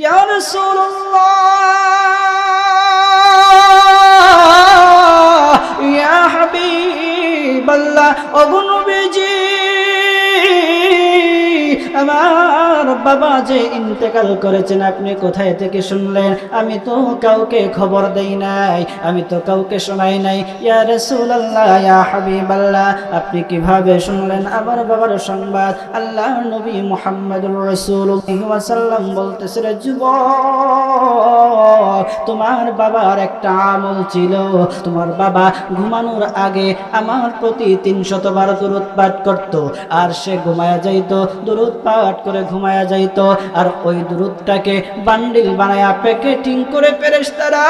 ইয়া রাসূলুল্লাহ বাবা যে ইন্তেকাল করেছেন, আপনি কোথায় থেকে শুনলেন? আমি তো কাউকে খবর দেই নাই, আমি তো কাউকে শোনাই নাই। ইয়া রাসূলুল্লাহ, ইয়া হাবিবাল্লাহ, আপনি কীভাবে শুনলেন? আমার বাবার সংবাদ আল্লাহ নবী মুহাম্মদুর ওয়াসাল্লাম বলতেছে রে যুবক, তোমার বাবার একটা আমল ছিল। তোমার বাবা ঘুমানোর আগে আমার প্রতি তিনশত বার দূরত পাঠ করত, আর সে ঘুমায়া যাইতো দূরত পাঠ করে ঘুমায়া যাইতো। আর ওই দূরতটাকে বান্ডিল বানায়া প্যাকেটিং করে পেরেশতারা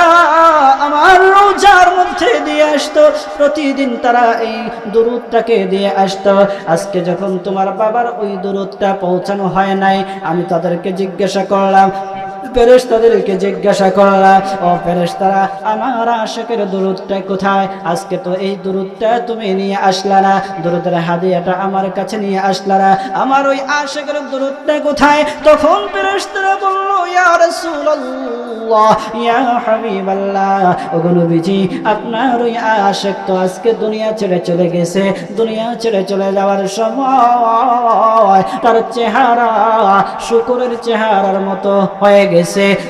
আমার রোজার মধ্যে দিয়ে আসতো। প্রতিদিন তারা এই দূরতটাকে দিয়ে আসতো। আজকে যখন তোমার বাবার ওই দূরতটা পৌঁছানো হয় নাই, আমি তাদেরকে জিজ্ঞাসা করলাম ফেরেশ তাদেরকে জিজ্ঞাসা করলাম ও ফেরেশ তারা আমার আশেকের দূরতটা কোথায়? আজকে তো এই দূরতটা তুমি নিয়ে আসলা না। হাদিয়াটা আমার কাছে নিয়ে আসলা না। আমার ওই আশেকের কোথায়? তখন বলল, ইয়া রাসূলুল্লাহ, ইয়া হাবিবাল্লাহ, ওগো নবীজি, আপনার ওই আশেক তো আজকে দুনিয়া ছেড়ে চলে গেছে। দুনিয়া ছেড়ে চলে যাওয়ার সময় তার চেহারা শুকুরের চেহারার মতো হয়ে গেছে।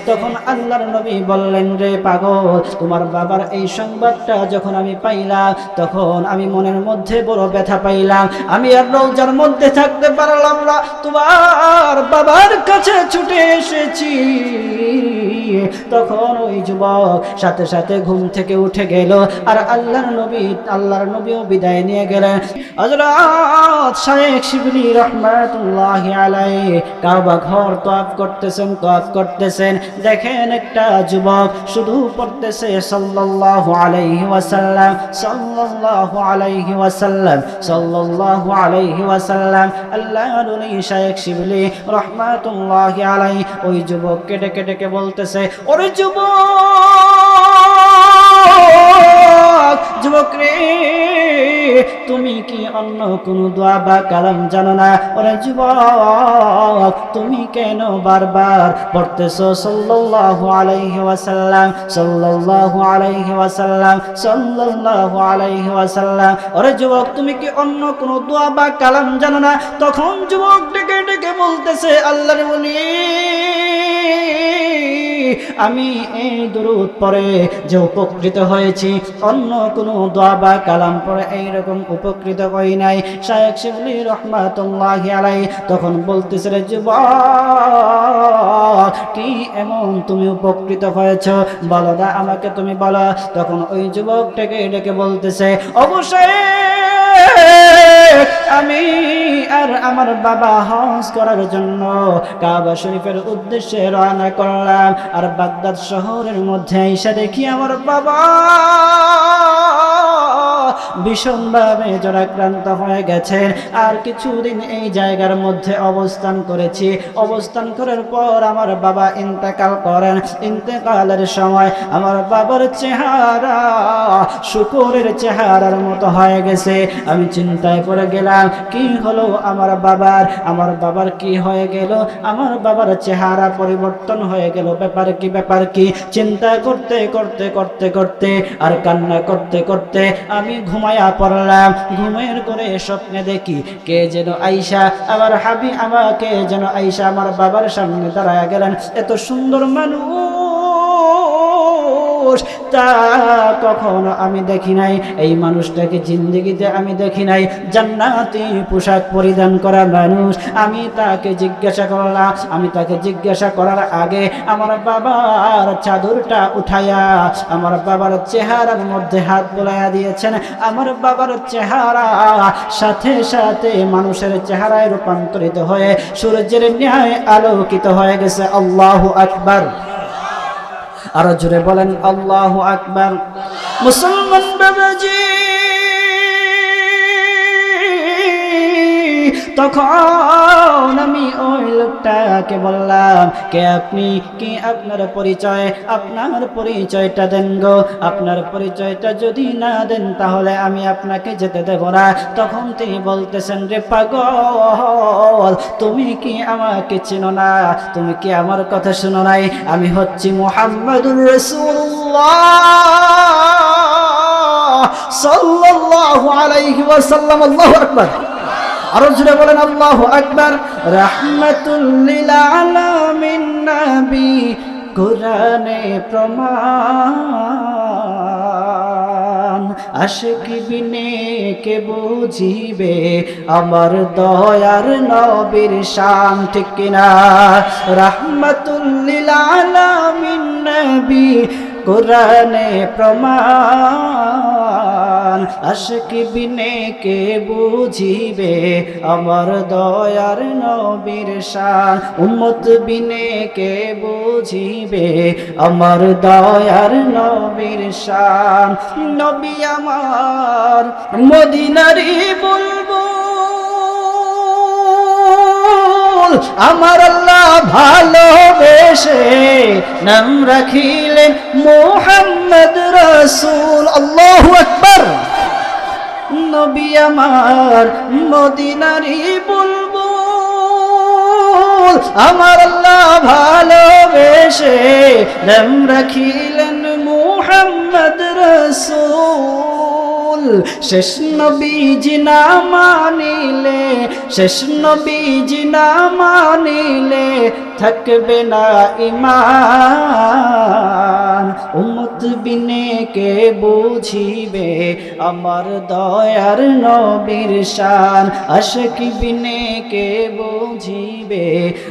তখন আল্লাহর নবী বললেন, রে পাগল, তোমার বাবার এই সংবাদটা যখন আমি পাইলাম, তখন আমি মনের মধ্যে বড় ব্যথা পাইলাম। আমি আর রৌজার মধ্যে থাকতে পারলাম না। তোমার বাবার কাছে ছুটে এসেছি। তখন ওই যুবক সাথে সাথে ঘুম থেকে উঠে গেল। আর আল্লাহর নবী, আল্লাহর নবীও বিদায় নিয়ে গেলেন। হযরত শাইখ শিবলি রহমাতুল্লাহ আলাইহি কাবা ঘর করতেছেন করতেছেন। দেখেন একটা যুবক শুধু পড়তেছে সাল্লাল্লাহু আলাইহি ওয়াসাল্লাম, সাল্লাল্লাহু আলাইহি ওয়াসাল্লাম, সাল্লাল্লাহু আলাইহি ওয়াসাল্লাম। আল্লাহর নবী শিবলি আলাইহি ওই বলতেছে ওরে যুবক যুবক রে, তুমি কি অন্য কোনো দোয়া বা কালাম জানো না? ওরে যুবক, তুমি কেন বারবার পড়তেছো? সাল্লাল্লাহু আলাইহি ওয়াসাল্লাম, সাল্লাল্লাহু আলাইহি ওয়াসাল্লাম, সাল্লাল্লাহু আলাইহি ওয়াসাল্লাম। ওরে যুবক, তুমি কি অন্য কোনো দোয়া বা কালাম জানো না? তখন যুবক ডেকে ডেকে বলতেছে, আল্লাহর বলি আমি এই দরুদ পরে যে উপকৃত হয়েছি, অন্য কোনো দোয়া বা কালাম পরে এইরকম উপকৃত হই নাই। শায়েক শিবলি রহমাতুল্লাহ আলাই তখন বলতেছে রে যুবক, কি এমন তুমি উপকৃত হয়েছ? বলো আমাকে তুমি বলো। তখন ওই যুবকটাকে ডেকে বলতেছে, অবশ্যই আমি আর আমার বাবা হজ করার জন্য কাবা শরীফের উদ্দেশ্যে রওনা করলাম। আর বাগদাদ শহরের মধ্যে এসে দেখি আমার বাবা। ভীষণভাবে জরাক্রান্ত হয়ে গেছেন আর কিছুদিন এই জায়গার মধ্যে অবস্থান করেছি। অবস্থান করার পর আমার বাবা ইন্তেকাল করেন। ইন্তেকালের সময় আমার বাবার চেহারা শুকুরের চেহারার মতো হয়ে গেছে। আমি চিন্তায় পড়ে গেলাম, কি হলো আমার বাবার? আমার বাবার কি হয়ে গেল? আমার বাবার চেহারা পরিবর্তন হয়ে গেল। ব্যাপার কি ব্যাপার কি? চিন্তা করতে করতে করতে করতে আর কান্না করতে করতে আমি ঘুমায়া পড়লাম। ঘুমের করে স্বপ্নে দেখি, কে যেন আইসা আবার হাবি আমাকে, যেন আইসা আমার বাবার সামনে দাঁড়ায় গেলেন। এত সুন্দর মানুষ। তা কখনো আমি দেখি নাই। এই মানুষটাকে জিন্দগিতে আমি দেখি নাই। জান্নাতি পোশাক পরিধান করা মানুষ। আমি তাকে জিজ্ঞাসা করলাম, আমি তাকে জিজ্ঞাসা করার আগে আমার বাবার চাদরটা উঠাইয়া আমার বাবার চেহারার মধ্যে হাত বোলাইয়া দিয়েছেন। আমার বাবার চেহারা সাথে সাথে মানুষের চেহারায় রূপান্তরিত হয়ে সূর্যের ন্যায় আলোকিত হয়ে গেছে। আল্লাহু আকবার। আরও জোরে বলেন আল্লাহ আকবার। মুসলমান বাবাজি তখন আমি ওই লোকটাকে বললাম, কে আপনি? কি আপনার পরিচয়? আপনার পরিচয়টা দেন গো। আপনার পরিচয়টা যদি না দেন তাহলে আমি আপনাকে যেতে দেব না। তখন তিনি বলতেছেন, রে পাগল, তুমি কি আমাকে চিনো না? তুমি কি আমার কথা শুনো নাই? আমি হচ্ছি মোহাম্মদুর রসুল্লাহ সাল্লাল্লাহু আলাইহি ওয়াসাল্লাম। আল্লাহু আকবার। আরও জুড়ে বলেন, আল্লাহু আকবার। রাহমাতুল লিল আলামিন কোরআনে প্রমাণ। আশিকি বিনে কে বুঝিবে, আমার দয়ার নবীর শান, ঠিক কিনা? রাহমাতুল লিল আলামিন নবী, কোরআনে প্রমাণ। আশকি বিনে কে বুঝিবে? আমার দয়ার নবীর শান। উম্মত বিনে কে বুঝিবে? আমার দয়ার নবীর শান। নবী আমার মদিনারি বলব আমার আল্লাহ ভালোবেসে নাম রাখিলেন মোহাম্মদ রসুল। আল্লাহ আকবর। নবী আমার মদিনারি বলব আমার আল্লাহ ভালোবেসে রাখিলেন মোহাম্মদ রসুল। শেষ নবীজি না মানিলে, শেষ নবীজি না মানিলে থাকবে না ইমান উম্মত বিনে কে বুঝিবে আমার দয়ার নবীর শান? আশকি বিনে কে বুঝিবে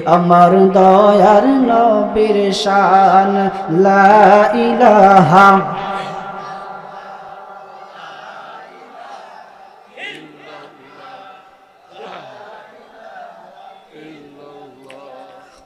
আমার দয়ার নবীর শান? লা ইলাহা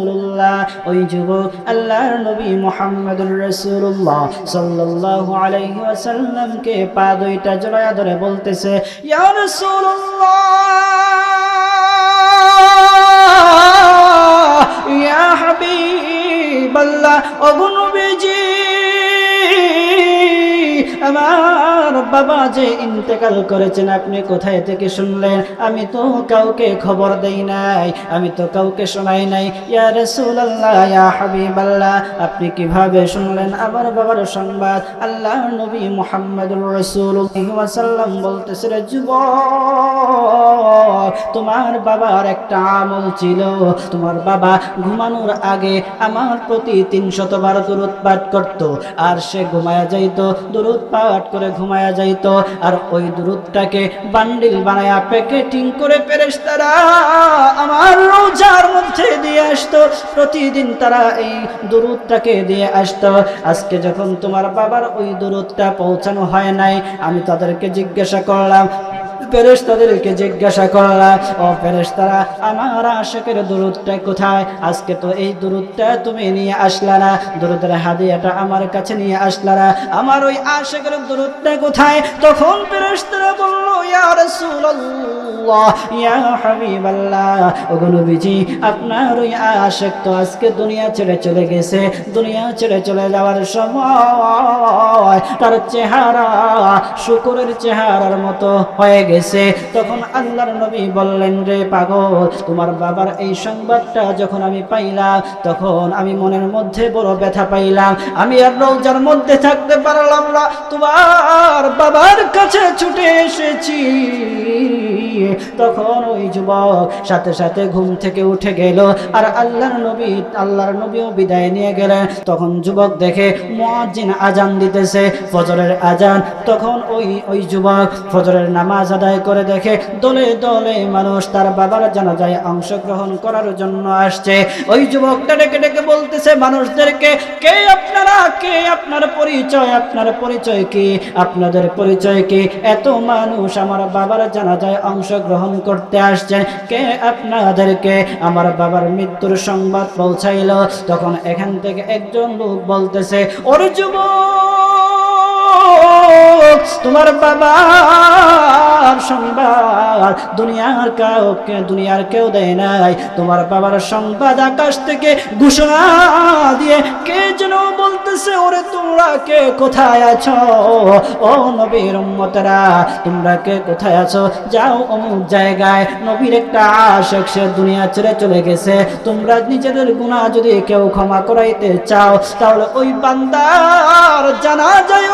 রসুল্লাহ ওই যুবক আল্লাহর নবী মোহাম্মদুর রসুল্লাহ সাল্লাহ আলাইহি আসাল্লামকে পা দুইটা জোড়া ধরে বলতেছে, ইয়া রসুল্লাহ ইয়া হাবিবাল্লাহ, ওগো নবীজি, আমার বাবা যে ইন্তেকাল করেছেন, আপনি কোথায় থেকে শুনলেন? আমি তো কাউকে খবর দেই নাই, আমি তো কাউকে শোনাই নাই। ইয়া রাসূলুল্লাহ, ইয়া আপনি কীভাবে শুনলেন? আমার বাবার সংবাদ আল্লাহ নবী মুহাম্মদুর রাসূলুল্লাহ সাল্লাম বলতেছে রে যুবক, তোমার বাবার একটা আমল ছিল। তোমার বাবা ঘুমানোর আগে আমার প্রতি তিনশত বার দূরত পাঠ করতো। আর সে ঘুমায়া যাইতো দূরত পাঠ করে ঘুমায়া যাইতো। আর ওই দূরতটাকে বান্ডিল বানায়া প্যাকেটিং করে পেরেশতারা আমার রোজার মধ্যে দিয়ে আসতো। প্রতিদিন তারা এই দূরতটাকে দিয়ে আসতো। আজকে যখন তোমার বাবার ওই দূরতটা পৌঁছানো হয় নাই, আমি তাদেরকে জিজ্ঞাসা করলাম ফেরেশতাদেরকে জিজ্ঞাসা করলা, ও ফেরেশতারা, আমার আশেকের দূরত্বটা কোথায়? আজকে তো এই দূরত্বটা তুমি নিয়ে আসলা না। হাদিয়াটা আমার কাছে নিয়ে আসলা না। আমার ওই আশেকের দূরত্বটা কোথায়? তখন ইয়া হাবিবাল্লাহ, ওগো নবীজি, আপনার ওই আশেক তো আজকে দুনিয়া ছেড়ে চলে গেছে। দুনিয়া ছেড়ে চলে যাওয়ার সময় তার চেহারা শুকুরের চেহারার মতো হয়ে গেছে। তখন আল্লাহর নবী বললেন, রে পাগল, তোমার বাবার এই সংবাদটা যখন আমি পাইলাম, তখন আমি মনের মধ্যে বড় ব্যথা পাইলাম। আমি আর রোজার মধ্যে থাকতে পারলাম না। তোমার বাবার কাছে ছুটে এসেছি। তখন ওই যুবক সাথে সাথে ঘুম থেকে উঠে গেল। আর আল্লাহর নবী, আল্লাহর নবীও বিদায় নিয়ে গেলেন তখন যুবক দেখে মুয়াজ্জিন আজান দিতেছে, ফজরের আজান তখন ওই ওই যুবক ফজরের নামাজ আদায় করে দেখে দলে দলে মানুষ তার বাবার জানাজায় অংশগ্রহণ করার জন্য আসছে। ওই যুবকটা ডেকে ডেকে বলতেছে মানুষদেরকে, কে আপনারা? কে আপনার পরিচয়? আপনার পরিচয় কি? আপনাদের পরিচয় কি? এত মানুষ আমার বাবার জানাজায় অংশগ্রহণ করতে আসছেন কে আপনাদেরকে আমার বাবার মৃত্যুর সংবাদ পৌঁছাইল? তখন এখান থেকে একজন লোক বলতেছে, ওর যুবক তোমার বাবার সংবাদ দুনিয়ার কাউকে, দুনিয়ার কেউ দেয় নাই। তোমার বাবার সংবাদ আকাশ থেকে ঘোষণা দিয়ে কে যেন বলতেছে, ওরে, তোমরা কে? কোথায় আছো? ও নবীর উম্মতেরা, তোমরা কে? কোথায় আছো? যাও অমুক জায়গায়। নবীর একটা আশেক, সে দুনিয়া ছেড়ে চলে গেছে। তোমরা নিজেদের গুনাহ যদি কেউ ক্ষমা করাইতে চাও, তাহলে ওই বান্দার জানা যায়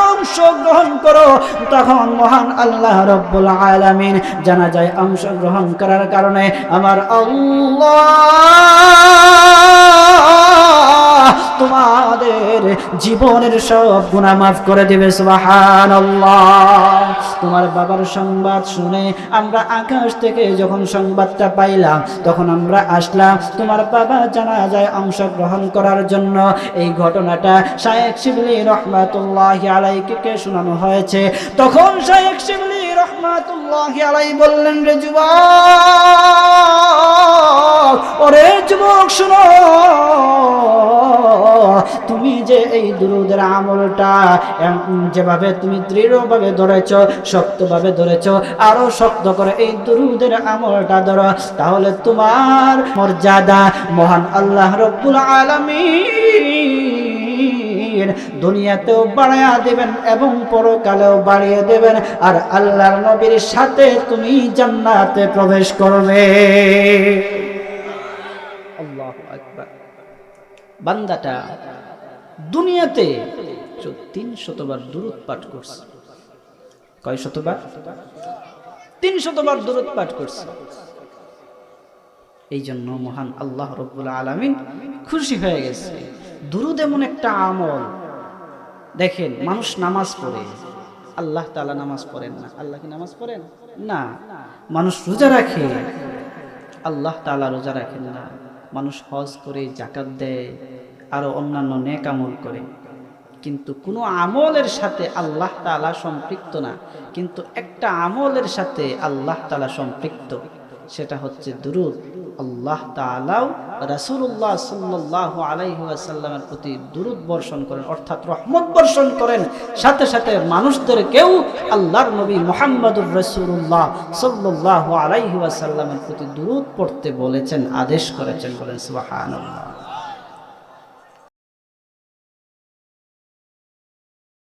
অংশগ্রহণ করো তখন মহান আল্লাহ রব্বুল আলামিন জানা যায় অংশগ্রহণ করার কারণে আমার আল্লাহ তোমাদের জীবনের সব গুনাহ মাফ করে দিবে, সুবহানাল্লাহ। তোমার বাবার সংবাদ শুনে আমরা আকাশ থেকে যখন সংবাদটা পাইলাম, তখন আমরা আসলাম তোমার বাবা জানা যায় অংশগ্রহণ করার জন্য। এই ঘটনাটা শায়েখ শিবলি রহমাতুল্লাহ আলাইকে শোনানো হয়েছে। তখন শায়েখ শিবলি আলাই বললেন রে ওরে যুবক শুনো, তুমি যে এই দুরুদের আমলটা যেভাবে তুমি দৃঢ়ভাবে ধরেছ, শক্তভাবে ধরেছ, আরও শক্ত করে এই দুরুদের আমলটা ধরো, তাহলে তোমার মর্যাদা মহান আল্লাহ রব্বুল আলামিন দুনিয়াতেও বাড়াইয়া দেবেন এবং পরকালেও বাড়িয়ে দেবেন। আর আল্লাহর নবীর সাথে তুমি জান্নাতে প্রবেশ করবে। বান্দাটা দুনিয়াতে তিন শতবার দূরত পাঠ করছে। কয় শতবার? তিন শতবার দূরত পাঠ করছে। এই জন্য মহান আল্লাহ রব্বুল আলমিন খুশি হয়ে গেছে। দুরুদ এমন একটা আমল। দেখেন, মানুষ নামাজ পড়ে। আল্লাহ তালা নামাজ পড়েন না। আল্লাহ কি নামাজ পড়েন? না। মানুষ রোজা রাখে। আল্লাহ তালা রোজা রাখেন না। মানুষ হজ করে জাকাত দেয়, আরও অন্যান্য নেক আমল করে। কিন্তু কোনো আমলের সাথে আল্লাহ তালা সম্পৃক্ত না। কিন্তু একটা আমলের সাথে আল্লাহ তালা সম্পৃক্ত। সেটা হচ্ছে দুরুদ। আল্লাহ তালাও রাসুল্লাহ সাল্লাহ আলাইসাল্লামের প্রতি দুরুদ বর্ষণ করেন, অর্থাৎ রহমত বর্ষণ করেন। সাথে সাথে মানুষদের কেউ আল্লাহর নবী মোহাম্মদুর রসুল্লাহ সাল্লাহ আলাইহাসাল্লামের প্রতি দুরুদ পড়তে বলেছেন, আদেশ করেছেন বলেন সুবাহান